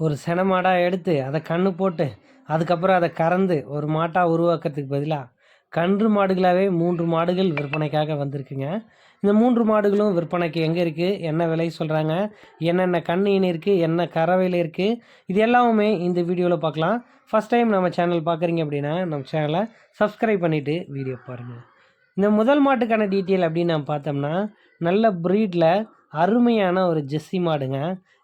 ஒரு சென மாடாக எடுத்து அதை கன்று போட்டு அதுக்கப்புறம் அதை கறந்து ஒரு மாட்டாக உருவாக்கிறதுக்கு பதிலாக கன்று மாடுகளாகவே மூன்று மாடுகள் விற்பனைக்காக வந்திருக்குங்க. இந்த மூன்று மாடுகளும் விற்பனைக்கு எங்கே இருக்குது என்ன விலை சொல்கிறாங்க என்னென்ன கண்ணு இருக்குது என்ன கறவையில் இருக்குது இது எல்லாமே இந்த வீடியோவில் பார்க்கலாம். ஃபஸ்ட் டைம் நம்ம சேனல் பார்க்குறீங்க அப்படின்னா நம்ம சேனலை சப்ஸ்கிரைப் பண்ணிவிட்டு வீடியோ பாருங்கள் இந்த முதல் மாட்டுக்கான டீட்டெயில் அப்படின்னு நம்ம பார்த்தோம்னா நல்ல ப்ரீடில் அருமையான ஒரு ஜெஸ்ஸி மாடுங்க.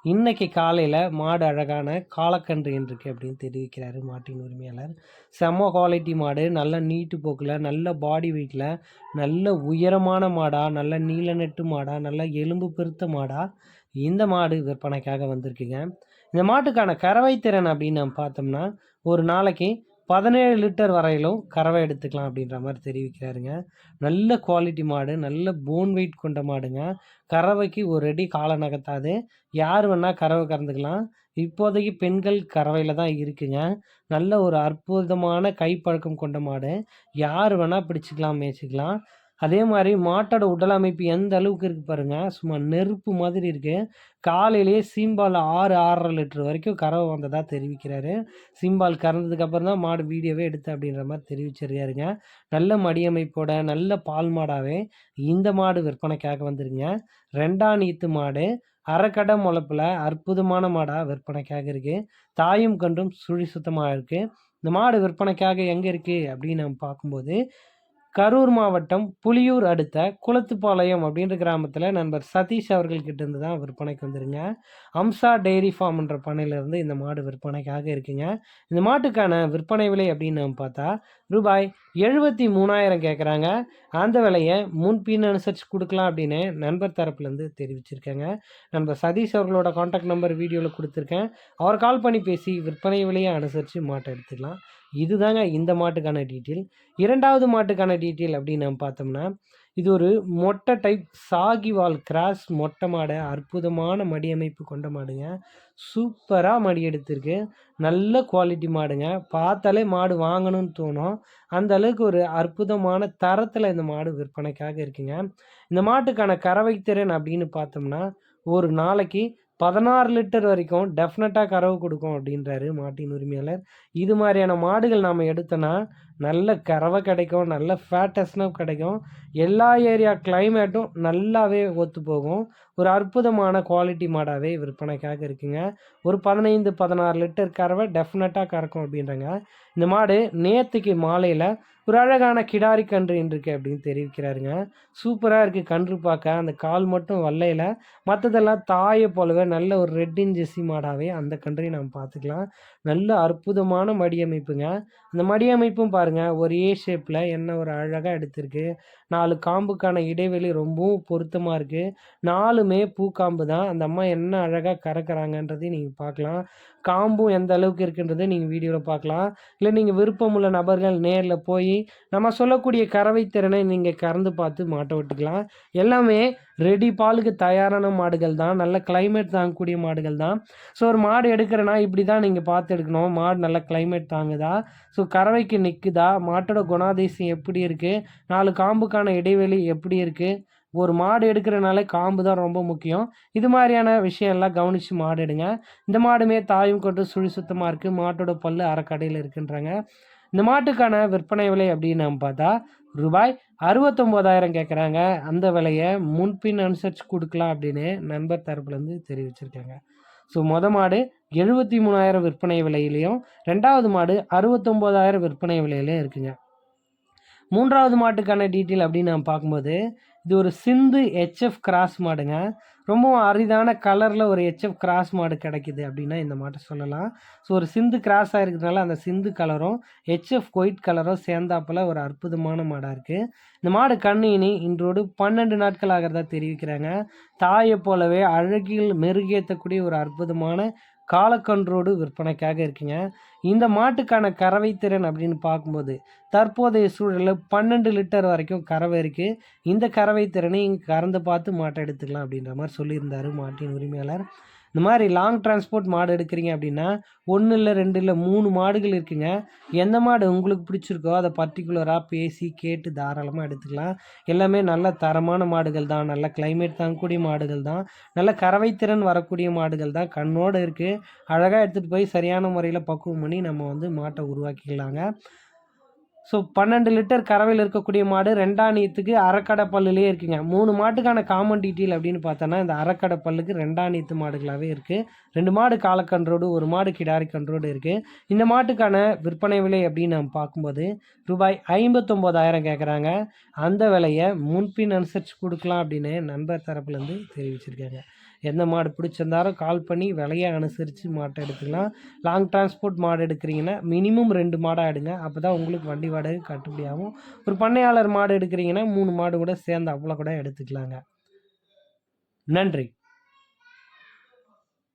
இன்னைக்கு காலையில் மாடு அழகான காலக்கன்று இருக்கு அப்படின்னு தெரிவிக்கிறாரு மாட்டின் உரிமையாளர். செம்ம குவாலிட்டி மாடு நல்ல நீட்டு போக்கில் நல்ல பாடி வெயிட்டில் நல்ல உயரமான மாடாக நல்ல நீல நெட்டு மாடாக நல்ல எலும்பு பெருத்த மாடாக இந்த மாடு விற்பனைக்காக வந்திருக்குங்க. இந்த மாட்டுக்கான கறவை திறன் அப்படின்னு நம்ம பார்த்தோம்னா ஒரு நாளைக்கு பதினேழு லிட்டர் வரையிலும் கறவை எடுத்துக்கலாம் அப்படின்ற மாதிரி தெரிவிக்கிறாருங்க. நல்ல குவாலிட்டி மாடு நல்ல போன் வெயிட் கொண்ட மாடுங்க. கறவைக்கு ஒரு அடி காலை நகர்த்தாது. யார் வேணால் கறவை கறந்துக்கலாம். இப்போதைக்கு பெண்கள் கறவையில் தான் இருக்குங்க. நல்ல ஒரு அற்புதமான கைப்பழக்கம் கொண்ட மாடு. யார் வேணால் பிடிச்சிக்கலாம் மேய்ச்சிக்கலாம். அதே மாதிரி மாட்டோட உடல் அமைப்பு எந்த அளவுக்கு இருக்குது பாருங்கள் சும்மா நெருப்பு மாதிரி இருக்குது காலையிலேயே சீம்பால் ஆறு ஆறரை லிட்டர் வரைக்கும் கறவை வந்ததாக தெரிவிக்கிறாரு. சீம்பால் கறந்ததுக்கப்புறம் தான் மாடு வீடியோவே எடுத்து அப்படின்ற மாதிரி தெரிவிச்சிருக்காருங்க. நல்ல மடியமைப்போட நல்ல பால் மாடாகவே இந்த மாடு விற்பனைக்காக வந்துருங்க ரெண்டாம் நீத்து மாடு அரைக்கடை முளப்பில் அற்புதமான மாடாக விற்பனைக்காக இருக்குது தாயும் கன்றும் சுழி சுத்தமாக இருக்குது இந்த மாடு விற்பனைக்காக எங்கே இருக்குது அப்படின்னு நம்ம பார்க்கும்போது கரூர் மாவட்டம் புலியூர் அடுத்த குளத்துப்பாளையம் அப்படின்ற கிராமத்தில் நண்பர் சதீஷ் அவர்கள்கிட்ட இருந்து தான் விற்பனைக்கு வந்துருங்க. அம்சா டெய்ரி ஃபார்ம்ன்ற பண்ணையிலேருந்து இந்த மாடு விற்பனைக்காக இருக்குங்க. இந்த மாட்டுக்கான விற்பனை விலை அப்படின்னு நம்ம பார்த்தா ரூபாய் எழுபத்தி மூணாயிரம் கேட்குறாங்க அந்த விலையை முன்பின் அனுசரித்து கொடுக்கலாம் அப்படின்னு நண்பர் தரப்புலேருந்து தெரிவிச்சிருக்கேங்க. நண்பர் சதீஷ் அவர்களோட காண்டாக்ட் நம்பர் வீடியோவில் கொடுத்துருக்கேன். அவர் கால் பண்ணி பேசி விற்பனை விலையை அனுசரித்து மாட்டை எடுத்துக்கலாம். இதுதாங்க இந்த மாட்டுக்கான டீட்டெயில் இரண்டாவது மாட்டுக்கான டீட்டெயில் அப்படின்னு நம்ம பார்த்தோம்னா இது ஒரு மொட்டை டைப் சாகிவால் கிராஸ் மொட்டை மாடை அற்புதமான மடி அமைப்பு கொண்ட மாடுங்க. சூப்பராக மடி எடுத்திருக்கு. நல்ல குவாலிட்டி மாடுங்க. பார்த்தாலே மாடு வாங்கணும்னு தோணும். அந்த அளவுக்கு ஒரு அற்புதமான தரத்தில் இந்த மாடு விற்பனைக்காக இருக்குங்க. இந்த மாட்டுக்கான கறவை திறன் அப்படின்னு பார்த்தோம்னா ஒரு நாளைக்கு பதினாறு லிட்டர் வரைக்கும் டெஃபினட்டாக கறவு கொடுக்கும் அப்படின்றாரு மாட்டின் உரிமையாளர். இது மாதிரியான மாடுகள் நாம் எடுத்தோன்னா நல்ல கறவை கிடைக்கும் நல்ல ஃபேட்டஸ்னப் கிடைக்கும். எல்லா ஏரியா கிளைமேட்டும் நல்லாவே ஒத்து போகும். ஒரு அற்புதமான குவாலிட்டி மாடாகவே விற்பனைக்காக இருக்குங்க. ஒரு பதினைந்து பதினாறு லிட்டர் கறவை டெஃபினட்டாக கறக்கும் அப்படின்றாங்க. இந்த மாடு நேற்றுக்கு மாலையில் ஒரு அழகான கிடாரி கன்று இன்றிருக்கு அப்படின்னு தெரிவிக்கிறாருங்க. சூப்பராக இருக்குது கன்று பார்க்க. அந்த கால் மட்டும் வல்லையில். மற்றதெல்லாம் தாயை போலவே நல்ல ஒரு ரெட்டின் ஜெஸ்ஸி மாடாகவே அந்த கன்றையும் நம்ம பார்த்துக்கலாம். நல்ல அற்புதமான மடியமைப்புங்க. அந்த மடியமைப்பும் பாருங்கள் ஒரு ஏ ஷேப்பில் என்ன ஒரு அழகாக எடுத்திருக்கு. நாலு காம்புக்கான இடைவெளி ரொம்பவும் பொருத்தமாக இருக்குது நாலுமே பூக்காம்பு தான். அந்த அம்மா என்ன அழகாக கறக்குறாங்கன்றதையும் நீங்கள் பார்க்கலாம். காம்பும் எந்த அளவுக்கு இருக்குன்றதை நீங்கள் வீடியோவில் பார்க்கலாம். இல்லை நீங்கள் விருப்பமுள்ள நபர்கள் நேரில் போய் நம்ம சொல்லக்கூடிய கறவை திறனை நீங்கள் கறந்து பார்த்து மாட்டை விட்டுக்கலாம். எல்லாமே ரெடி பாலுக்கு தயாரான மாடுகள் தான். நல்ல கிளைமேட் தாங்கக்கூடிய மாடுகள் தான். ஸோ ஒரு மாடு எடுக்கிறேன்னா இப்படி தான் நீங்கள் பார்த்து எடுக்கணும். மாடு நல்ல கிளைமேட் தாங்குதா? ஸோ கறவைக்கு நிற்குதா மாட்டோட குணாதிசயம் எப்படி இருக்குது நாலு காம்புக்கான இடைவெளி எப்படி இருக்குது ஒரு மாடு எடுக்கிறனாலே காம்பு தான் ரொம்ப முக்கியம். இது மாதிரியான விஷயம் எல்லாம் கவனித்து மாடு எடுங்க. இந்த மாடுமே தாயும் கொண்டு சுழி சுத்தமாக இருக்குது மாட்டோட பல்லு அரைக்கடையில் இருக்குன்றாங்க. இந்த மாட்டுக்கான விற்பனை விலை அப்படின்னு நம்ம பார்த்தா ரூபாய் அறுபத்தொம்போதாயிரம் கேட்குறாங்க அந்த விலையை முன்பின் அனுசரித்து கொடுக்கலாம் அப்படின்னு நண்பர் தரப்புலேருந்து தெரிவிச்சிருக்காங்க. ஸோ மொத மாடு எழுபத்தி மூணாயிரம் விற்பனை விலையிலையும் ரெண்டாவது மாடு அறுபத்தொம்போதாயிரம் விற்பனை விலையிலையும் இருக்குங்க. மூன்றாவது மாட்டுக்கான டீட்டெயில் அப்படின்னு நம்ம பார்க்கும்போது இது ஒரு சிந்து ஹெச்எஃப் கிராஸ் மாடுங்க. ரொம்பவும் அரிதான கலரில் ஒரு ஹெச்எஃப் கிராஸ் மாடு கிடைக்குது அப்படின்னா இந்த மாட்டை சொல்லலாம். ஸோ ஒரு சிந்து கிராஸ் ஆகிருக்கிறதுனால அந்த சிந்து கலரும் ஹெச்எஃப் ஒயிட் கலரும் சேர்ந்தாப்பில் ஒரு அற்புதமான மாடாக இருக்குது இந்த மாடு கண்ணினி இன்றோடு பன்னெண்டு நாட்கள் ஆகிறதா தெரிவிக்கிறாங்க. தாயை போலவே அழகில் மெருகேற்றக்கூடிய ஒரு அற்புதமான காலக்கன்றோடு விற்பனைக்காக இருக்குங்க. இந்த மாட்டுக்கான கறவை திறன் அப்படின்னு பார்க்கும்போது தற்போதைய சூழலில் பன்னெண்டு லிட்டர் வரைக்கும் கறவை இருக்குது இந்த கறவை திறனை இங்கே கறந்து பார்த்து மாட்டை எடுத்துக்கலாம் அப்படின்ற மாதிரி சொல்லியிருந்தார் மாட்டின் உரிமையாளர். இந்த மாதிரி லாங் டிரான்ஸ்போர்ட் மாடு எடுக்கிறீங்க அப்படின்னா ஒன்று இல்லை ரெண்டு இல்லை மூணு மாடுகள் இருக்குங்க. எந்த மாடு உங்களுக்கு பிடிச்சிருக்கோ அதை பர்டிகுலராக பேசி கேட்டு தாராளமாக எடுத்துக்கலாம். எல்லாமே நல்ல தரமான மாடுகள் தான். நல்ல கிளைமேட் தாங்கக்கூடிய மாடுகள் தான். நல்ல கறவைத்திறன் வரக்கூடிய மாடுகள் தான். கண்ணோடு இருக்குது அழகாக எடுத்துகிட்டு போய் சரியான முறையில் பக்குவம் பண்ணி நம்ம வந்து மாட்டை உருவாக்கிக்கலாங்க. ஸோ பன்னெண்டு லிட்டர் கறவையில் இருக்கக்கூடிய மாடு ரெண்டாம் நீத்துக்கு அரைக்கடை பல்லுலேயே இருக்குங்க. மூணு மாட்டுக்கான காமன் டீட்டெயில் அப்படின்னு பார்த்தோன்னா இந்த அரைக்கடை பல்லுக்கு ரெண்டாம் நீத்து மாடுகளாகவே இருக்குது ரெண்டு மாடு காலக்கன்றோடு ஒரு மாடு கிடாரி கன்றோடு இருக்குது இந்த மாட்டுக்கான விற்பனை விலை அப்படின்னு நம்ம பார்க்கும்போது ரூபாய் ஐம்பத்தொம்போதாயிரம் கேட்குறாங்க அந்த விலையை முன்பின் அனுசரித்து கொடுக்கலாம் அப்படின்னு நண்பர் தரப்புலேருந்து தெரிவிச்சிருக்காங்க. எந்த மாடு பிடிச்சிருந்தாலும் கால் பண்ணி விலையை அனுசரித்து மாட்டை எடுத்துக்கலாம். லாங் டிரான்ஸ்போர்ட் மாடு எடுக்கிறீங்கன்னா மினிமம் ரெண்டு மாடாக எடுங்க. அப்போ தான் உங்களுக்கு வண்டி வாடகை கட்டுப்படியாகும் ஒரு பண்ணையாளர் மாடு எடுக்கிறீங்கன்னா மூணு மாடு கூட சேர்ந்து அவ்வளோ கூட எடுத்துக்கலாங்க. நன்றி.